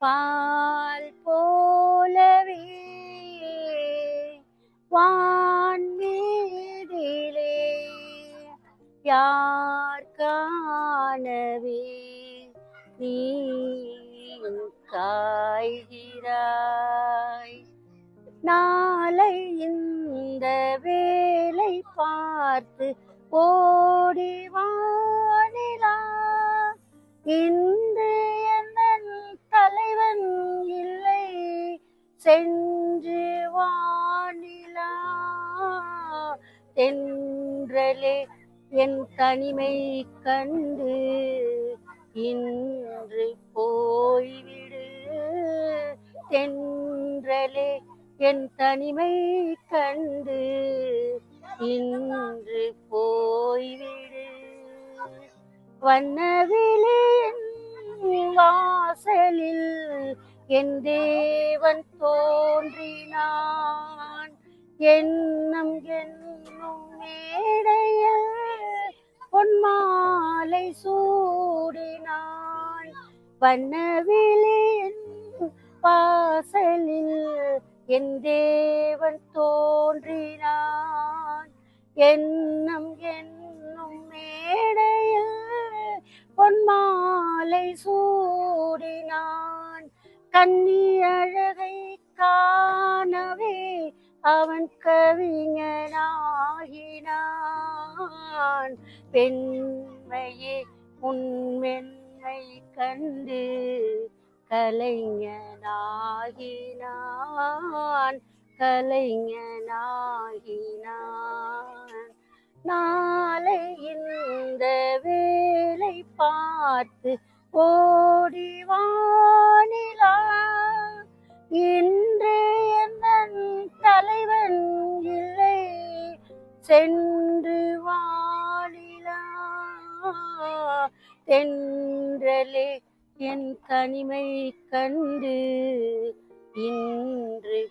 பால் போலவே வான்மீதிலே யார் காணவே? நீ காய்கிறாய். நாளை இந்த வேலை பார்த்து ஓடிவானிலா வானிலா. சென்று வானிலா தென்றலே என் தனிமை கண்டு இன்று போய்விடு. தென்றலே என் தனிமை கண்டு இன்று போய்விடு. வண்ணவிலின் வாசலில் என் தேவன் தோன்றினான். எண்ணம் என்னும் மேடையில் பொன்மாலை சூடினான். வண்ணவிலின் வாசலில் என் தேவன் தோன் கண்ணி அழகை காணவே அவன் கவிஞனாகினான். பெண்மையே உண்மென்மை கண்டு கலைஞனாகினான். கலைஞனாகினான். நாளை இந்த வேலை பார்த்து ஓடிவானில் சென்று வாழிலா. தென்றலே என் தனிமை கண்டு இன்று